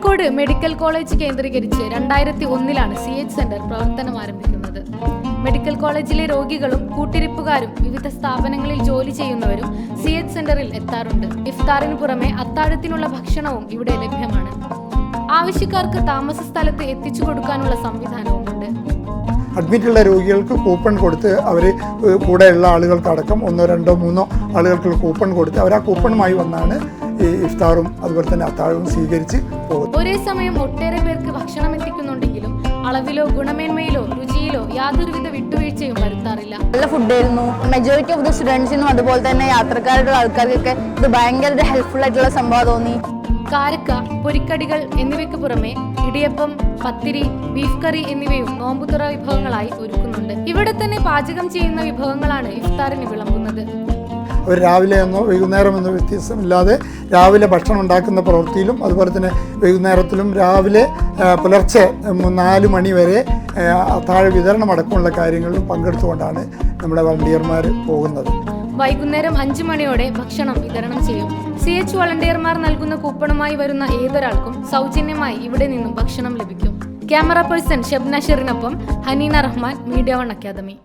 Kozhikode medical college കേന്ദ്രീകരിച്ച് രണ്ടായിരത്തി ഒന്നിലാണ് സി എച്ച് സെന്റർ പ്രവർത്തനം ആരംഭിക്കുന്നത്. മെഡിക്കൽ കോളേജിലെ രോഗികളും കൂട്ടിരിപ്പുകാരും വിവിധ സ്ഥാപനങ്ങളിൽ ജോലി ചെയ്യുന്നവരും സി എച്ച് സെന്ററിൽ എത്താറുണ്ട്. ഇഫ്താറിന് പുറമെ അത്താഴത്തിനുള്ള ഭക്ഷണവും ഇവിടെ ലഭ്യമാണ്. ആവശ്യക്കാർക്ക് താമസ സ്ഥലത്ത് എത്തിച്ചു കൊടുക്കാനുള്ള സംവിധാനവും സംവിധാനവുമുണ്ട് അഡ്മിറ്റുള്ള രോഗികൾക്ക് കൂപ്പൺ കൊടുത്ത് അവർ കൂടെയുള്ള ആളുകൾക്കടക്കം ഒന്നോ രണ്ടോ മൂന്നോ ആളുകൾക്ക് കൂപ്പൺ കൊടുത്ത് അവർ ആ കൂപ്പണുമായി വന്നാണ് ഈ ഇഫ്താറും അതുപോലെ തന്നെ അത്താഴവും സ്വീകരിച്ച് പോകും ഒരേ സമയം ഒട്ടേറെ പേർക്ക് ഭക്ഷണം എത്തിക്കുന്നുണ്ടെങ്കിലും അളവിലോ ഗുണമേന്മയിലോ രുചിയിലോ യാതൊരുവിധ വിട്ടുവീഴ്ചയും വരുത്താറില്ല. നല്ല ഫുഡായിരുന്നു. മെജോറിറ്റി ഓഫ് ദ സ്റ്റുഡൻസിനും അതുപോലെ തന്നെ യാത്രക്കാരുടെ ആൾക്കാർക്കൊക്കെ ഇത് ഭയങ്കര ഹെൽപ്ഫുൾ ആയിട്ടുള്ള സംഭവം തോന്നി. കാരക്ക പൊരിക്കടികൾ എന്നിവയ്ക്ക് പുറമെ ഇടിയപ്പം പത്തിരി ബീഫ് കറി എന്നിവയും നോമ്പുതുറ വിഭവങ്ങളായി ഒരുക്കുന്നുണ്ട്. ഇവിടെ തന്നെ പാചകം ചെയ്യുന്ന വിഭവങ്ങളാണ് ഇഫ്താറിന് വിളമ്പുന്നത്. അവർ രാവിലെ എന്നോ വൈകുന്നേരം എന്നോ വ്യത്യാസമില്ലാതെ രാവിലെ ഭക്ഷണം ഉണ്ടാക്കുന്ന പ്രവൃത്തിയിലും അതുപോലെ തന്നെ വൈകുന്നേരത്തിലും രാവിലെ പുലർച്ചെ നാല് മണി വരെ താഴെ വിതരണം അടക്കമുള്ള കാര്യങ്ങളിലും പങ്കെടുത്തുകൊണ്ടാണ് നമ്മുടെ വളണ്ടിയർമാർ പോകുന്നത്. വൈകുന്നേരം അഞ്ചു മണിയോടെ ഭക്ഷണം വിതരണം ചെയ്യും. സി എച്ച് വളണ്ടിയർമാർ നൽകുന്ന കൂപ്പണുമായി വരുന്ന ഏതൊരാൾക്കും സൗജന്യമായി ഇവിടെ നിന്നും ഭക്ഷണം ലഭിക്കും. Camera person Shabna ഷെറിനൊപ്പം Haneena Rahman media one academy.